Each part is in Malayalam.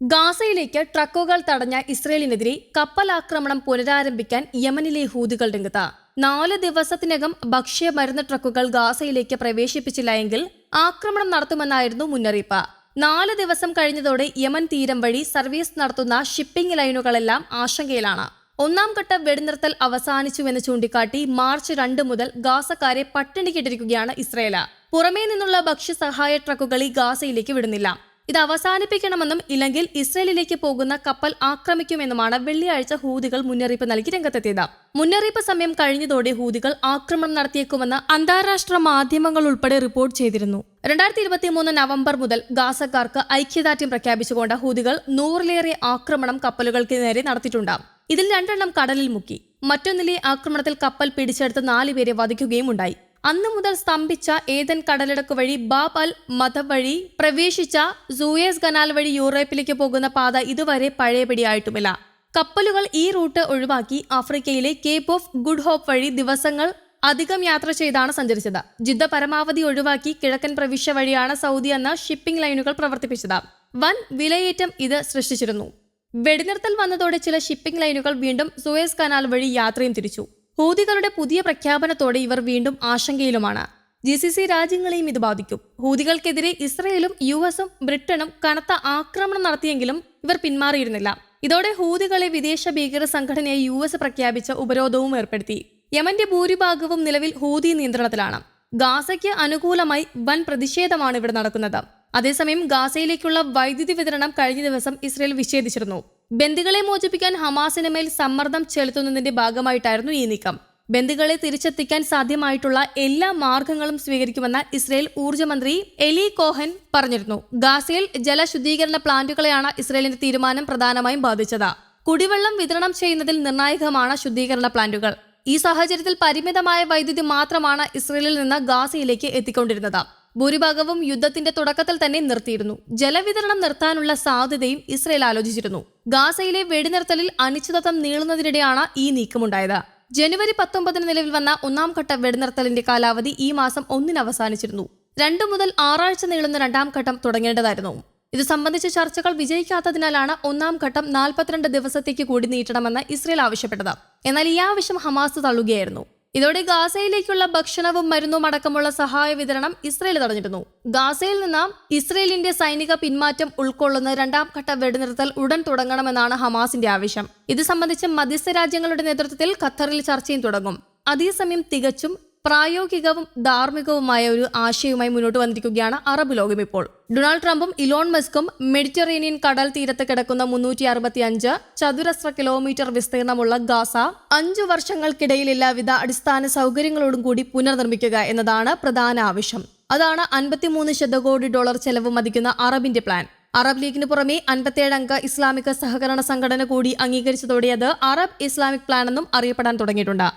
ഗാസയിലേക്ക് ട്രക്കുകൾ തടഞ്ഞ ഇസ്രയേലിനെതിരെ കപ്പലാക്രമണം പുനരാരംഭിക്കാൻ യമനിലെ ഹൂതികൾ രംഗത്ത്. നാല് ദിവസത്തിനകം ഭക്ഷ്യ മരുന്ന് ട്രക്കുകൾ ഗാസയിലേക്ക് പ്രവേശിപ്പിച്ചില്ല എങ്കിൽ ആക്രമണം നടത്തുമെന്നായിരുന്നു മുന്നറിയിപ്പ്. നാല് ദിവസം കഴിഞ്ഞതോടെ യമൻ തീരം വഴി സർവീസ് നടത്തുന്ന ഷിപ്പിംഗ് ലൈനുകളെല്ലാം ആശങ്കയിലാണ്. ഒന്നാം ഘട്ട വെടിനിർത്തൽ അവസാനിച്ചുവെന്ന് ചൂണ്ടിക്കാട്ടി മാർച്ച് രണ്ട് മുതൽ ഗാസക്കാരെ പട്ടിണിക്കിട്ടിരിക്കുകയാണ് ഇസ്രയേൽ പുറമേ നിന്നുള്ള ഭക്ഷ്യസഹായ ട്രക്കുകൾ ഈ ഗാസയിലേക്ക് വിടുന്നില്ല. ഇത് അവസാനിപ്പിക്കണമെന്നും ഇല്ലെങ്കിൽ ഇസ്രയേലിലേക്ക് പോകുന്ന കപ്പൽ ആക്രമിക്കുമെന്നുമാണ് വെള്ളിയാഴ്ച ഹൂതികൾ മുന്നറിയിപ്പ് നൽകി രംഗത്തെത്തിയത്. മുന്നറിയിപ്പ് സമയം കഴിഞ്ഞതോടെ ഹൂതികൾ ആക്രമണം നടത്തിയേക്കുമെന്ന് അന്താരാഷ്ട്ര മാധ്യമങ്ങൾ ഉൾപ്പെടെ റിപ്പോർട്ട് ചെയ്തിരുന്നു. രണ്ടായിരത്തി ഇരുപത്തി മൂന്ന് നവംബർ മുതൽ ഗാസക്കാർക്ക് ഐക്യദാർഢ്യം പ്രഖ്യാപിച്ചുകൊണ്ട് ഹൂതികൾ നൂറിലേറെ ആക്രമണം കപ്പലുകൾക്ക് നേരെ നടത്തിയിട്ടുണ്ട്. ഇതിൽ രണ്ടെണ്ണം കടലിൽ മുക്കി. മറ്റൊന്നിലെ ആക്രമണത്തിൽ കപ്പൽ പിടിച്ചെടുത്ത് നാലുപേരെ വധിക്കുകയും ഉണ്ടായി. അന്നു മുതൽ സ്തംഭിച്ച ഏതൻ കടലിടക്ക് വഴി ബാബ് അൽ മത വഴി പ്രവേശിച്ച സൂയേസ് കനാൽ വഴി യൂറോപ്പിലേക്ക് പോകുന്ന പാത ഇതുവരെ പഴയപടിയായിട്ടുമില്ല. കപ്പലുകൾ ഈ റൂട്ട് ഒഴിവാക്കി ആഫ്രിക്കയിലെ കേപ്പ് ഓഫ് ഗുഡ് ഹോപ്പ് വഴി ദിവസങ്ങൾ അധികം യാത്ര ചെയ്താണ് സഞ്ചരിച്ചത്. ജിദ്ദ പരമാവധി ഒഴിവാക്കി കിഴക്കൻ പ്രവിശ്യ വഴിയാണ് സൗദി എന്ന ഷിപ്പിംഗ് ലൈനുകൾ പ്രവർത്തിപ്പിച്ചത്. വൻ വിലയേറ്റം ഇത് സൃഷ്ടിച്ചിരുന്നു. വെടിനിർത്തൽ വന്നതോടെ ചില ഷിപ്പിംഗ് ലൈനുകൾ വീണ്ടും സൂയസ് കനാൽ വഴി യാത്രയും തിരിച്ചു. ഹൂതികളുടെ പുതിയ പ്രഖ്യാപനത്തോടെ ഇവർ വീണ്ടും ആശങ്കയിലുമാണ്. ജി സി സി രാജ്യങ്ങളെയും ഇത് ബാധിക്കും. ഹൂതികൾക്കെതിരെ ഇസ്രയേലും യു എസും ബ്രിട്ടനും കനത്ത ആക്രമണം നടത്തിയെങ്കിലും ഇവർ പിന്മാറിയിരുന്നില്ല. ഇതോടെ ഹൂതികളെ വിദേശ ഭീകര സംഘടനയായി യു എസ് പ്രഖ്യാപിച്ച ഉപരോധവും ഏർപ്പെടുത്തി. യമന്റെ ഭൂരിഭാഗവും നിലവിൽ ഹൂതി നിയന്ത്രണത്തിലാണ്. ഗാസയ്ക്ക് അനുകൂലമായി വൻ പ്രതിഷേധമാണ് ഇവിടെ നടക്കുന്നത്. അതേസമയം ഗാസയിലേക്കുള്ള വൈദ്യുതി വിതരണം കഴിഞ്ഞ ദിവസം ഇസ്രയേൽ വിച്ഛേദിച്ചിരുന്നു. ബന്ദികളെ മോചിപ്പിക്കാൻ ഹമാസിന് മേൽ സമ്മർദ്ദം ചെലുത്തുന്നതിന്റെ ഭാഗമായിട്ടായിരുന്നു ഈ നീക്കം. ബന്ദികളെ തിരിച്ചെത്തിക്കാൻ സാധ്യമായിട്ടുള്ള എല്ലാ മാർഗങ്ങളും സ്വീകരിക്കുമെന്ന് ഇസ്രയേൽ ഊർജമന്ത്രി എലി കോഹൻ പറഞ്ഞിരുന്നു. ഗാസയിൽ ജലശുദ്ധീകരണ പ്ലാന്റുകളെയാണ് ഇസ്രയേലിന്റെ തീരുമാനം പ്രധാനമായും ബാധിച്ചത്. കുടിവെള്ളം വിതരണം ചെയ്യുന്നതിൽ നിർണായകമാണ് ശുദ്ധീകരണ പ്ലാന്റുകൾ. ഈ സാഹചര്യത്തിൽ പരിമിതമായ വൈദ്യുതി മാത്രമാണ് ഇസ്രയേലിൽ നിന്ന് ഗാസയിലേക്ക് എത്തിക്കൊണ്ടിരുന്നത്. ഭൂരിഭാഗവും യുദ്ധത്തിന്റെ തുടക്കത്തിൽ തന്നെ നിർത്തിയിരുന്നു. ജലവിതരണം നിർത്താനുള്ള സാധ്യതയും ഇസ്രയേൽ ആലോചിച്ചിരുന്നു. ഗാസയിലെ വെടിനിർത്തലിൽ അനിശ്ചിതത്വം നീളുന്നതിനിടെയാണ് ഈ നീക്കമുണ്ടായത്. ജനുവരി പത്തൊമ്പതിന് നിലവിൽ വന്ന ഒന്നാം ഘട്ട വെടിനിർത്തലിന്റെ കാലാവധി ഈ മാസം ഒന്നിന് അവസാനിച്ചിരുന്നു. രണ്ടു മുതൽ ആറാഴ്ച നീളുന്ന രണ്ടാം ഘട്ടം തുടങ്ങേണ്ടതായിരുന്നു. ഇത് സംബന്ധിച്ച ചർച്ചകൾ വിജയിക്കാത്തതിനാലാണ് ഒന്നാം ഘട്ടം നാൽപ്പത്തിരണ്ട് ദിവസത്തേക്ക് കൂടി നീട്ടണമെന്ന് ഇസ്രയേൽ ആവശ്യപ്പെട്ടത്. എന്നാൽ ഈ ആവശ്യം ഹമാസ് തള്ളുകയായിരുന്നു. ഇതോടെ ഗാസയിലേക്കുള്ള ഭക്ഷണവും മരുന്നും അടക്കമുള്ള സഹായ വിതരണം ഇസ്രയേൽ തടഞ്ഞിരുന്നു. ഗാസയിൽ നിന്ന് ഇസ്രയേലിന്റെ സൈനിക പിന്മാറ്റം ഉൾക്കൊള്ളുന്ന രണ്ടാം ഘട്ട വെടിനിർത്തൽ ഉടൻ തുടങ്ങണമെന്നാണ് ഹമാസിന്റെ ആവശ്യം. ഇത് സംബന്ധിച്ച് മധ്യസ്ഥ രാജ്യങ്ങളുടെ നേതൃത്വത്തിൽ ഖത്തറിൽ ചർച്ചയും തുടങ്ങും. അതേസമയം തികച്ചും പ്രായോഗികവും ധാർമ്മികവുമായ ഒരു ആശയവുമായി മുന്നോട്ട് വന്നിരിക്കുകയാണ് അറബ് ലോകം ഇപ്പോൾ. ഡൊണാൾഡ് ട്രംപും ഇലോൺ മസ്കും മെഡിറ്ററേനിയൻ കടൽ തീരത്ത് കിടക്കുന്ന മുന്നൂറ്റി അറുപത്തി അഞ്ച് ചതുരശ്ര കിലോമീറ്റർ വിസ്തീർണമുള്ള ഗാസ അഞ്ചു വർഷങ്ങൾക്കിടയിൽ എല്ലാവിധ അടിസ്ഥാന സൗകര്യങ്ങളോടും കൂടി പുനർനിർമ്മിക്കുക എന്നതാണ് പ്രധാന ആവശ്യം. അതാണ് അൻപത്തിമൂന്ന് ശതകോടി ഡോളർ ചെലവ് മതിക്കുന്ന അറബിന്റെ പ്ലാൻ. അറബ് ലീഗിന് പുറമെ അൻപത്തിയേഴ് അംഗ ഇസ്ലാമിക സഹകരണ സംഘടന കൂടി അംഗീകരിച്ചതോടെ അത് അറബ് ഇസ്ലാമിക് പ്ലാൻ എന്നും അറിയപ്പെടാൻ തുടങ്ങിയിട്ടുണ്ട്.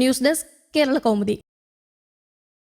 News desk Kerala Kaumudi.